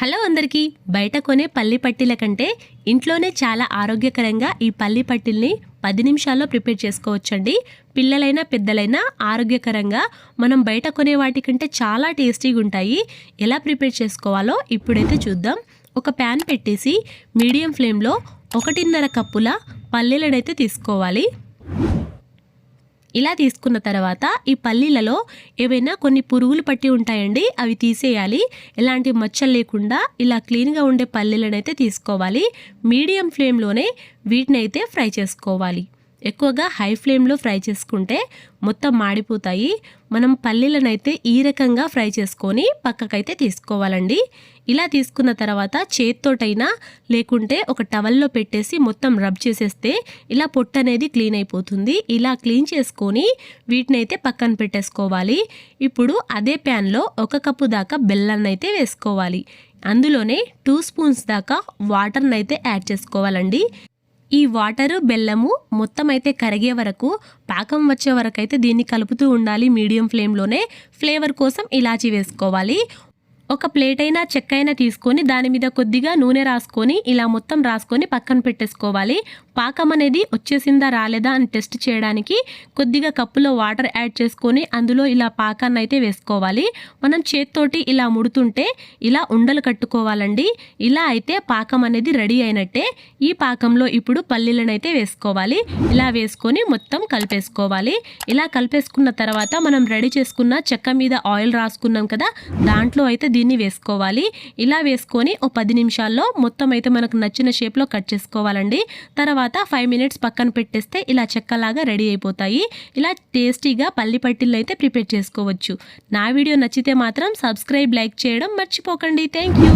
Hello అందరికీ. బయట కొనే పల్లి పట్టీల కంటే ఇంట్లోనే చాలా ఆరోగ్యకరంగా ఈ పల్లి పట్టిల్ని పది నిమిషాల్లో ప్రిపేర్ చేసుకోవచ్చండి. పిల్లలైనా పెద్దలైనా ఆరోగ్యకరంగా మనం బయట కొనే వాటికంటే చాలా టేస్టీగా ఉంటాయి ఎలా ప్రిపేర్ చేసుకోవాలో ఇప్పుడైతే చూద్దాం. ఒక ప్యాన్ పెట్టేసి మీడియం ఫ్లేమ్లో ఒకటిన్నర కప్పుల పల్లీలనైతే తీసుకోవాలి. ఇలా తీసుకున్న తర్వాత ఈ పల్లీలలో ఏవైనా కొన్ని పురుగులు పట్టి ఉంటాయండి అవి తీసేయాలి. ఎలాంటి మచ్చలు లేకుండా ఇలా క్లీన్గా ఉండే పల్లీలను అయితే తీసుకోవాలి. మీడియం ఫ్లేమ్లోనే వీటిని అయితే ఫ్రై చేసుకోవాలి. ఎక్కువగా హై ఫ్లేమ్లో ఫ్రై చేసుకుంటే మొత్తం మాడిపోతాయి. మనం పల్లీలనైతే ఈ రకంగా ఫ్రై చేసుకొని పక్కకైతే తీసుకోవాలండి. ఇలా తీసుకున్న తర్వాత చేత్తోటైనా లేకుంటే ఒక టవల్లో పెట్టేసి మొత్తం రబ్ చేసేస్తే ఇలా పొట్టు అనేది క్లీన్ అయిపోతుంది. ఇలా క్లీన్ చేసుకొని వీటిని అయితే పక్కన పెట్టేసుకోవాలి. ఇప్పుడు అదే ప్యాన్లో ఒక కప్పు దాకా బెల్లాన్ని అయితే వేసుకోవాలి. అందులోనే టూ స్పూన్స్ దాకా వాటర్ని అయితే యాడ్ చేసుకోవాలండి. ఈ వాటరు బెల్లము మొత్తం అయితే కరిగే వరకు పాకం వచ్చే వరకు అయితే దీన్ని కలుపుతూ ఉండాలి మీడియం ఫ్లేమ్లోనే. ఫ్లేవర్ కోసం ఇలాచి వేసుకోవాలి. ఒక ప్లేట్ అయినా చెక్క అయినా తీసుకొని దాని మీద కొద్దిగా నూనె రాసుకొని ఇలా మొత్తం రాసుకొని పక్కన పెట్టేసుకోవాలి. పాకం అనేది వచ్చేసిందా రాలేదా అని టెస్ట్ చేయడానికి కొద్దిగా కప్పులో వాటర్ యాడ్ చేసుకొని అందులో ఇలా పాకాన్ని అయితే వేసుకోవాలి. మనం చేత్తోటి ఇలా ముడుతుంటే ఇలా ఉండలు కట్టుకోవాలండి. ఇలా అయితే పాకం అనేది రెడీ అయినట్టే ఈ పాకంలో ఇప్పుడు పల్లీలను అయితే వేసుకోవాలి. ఇలా వేసుకొని మొత్తం కలిపేసుకోవాలి. ఇలా కలిపేసుకున్న తర్వాత మనం రెడీ చేసుకున్న చెక్క మీద ఆయిల్ రాసుకున్నాం కదా దాంట్లో అయితే దీన్ని వేసుకోవాలి. ఇలా వేసుకొని ఓ పది నిమిషాల్లో మొత్తం అయితే మనకు నచ్చిన షేప్లో కట్ చేసుకోవాలండి. తర్వాత ఫైవ్ మినిట్స్ పక్కన పెట్టేస్తే ఇలా చెక్కలాగా రెడీ అయిపోతాయి. ఇలా టేస్టీగా పల్లి పట్టిల్లు అయితే ప్రిపేర్ చేసుకోవచ్చు. నా వీడియో నచ్చితే మాత్రం సబ్స్క్రైబ్ లైక్ చేయడం మర్చిపోకండి. Thank you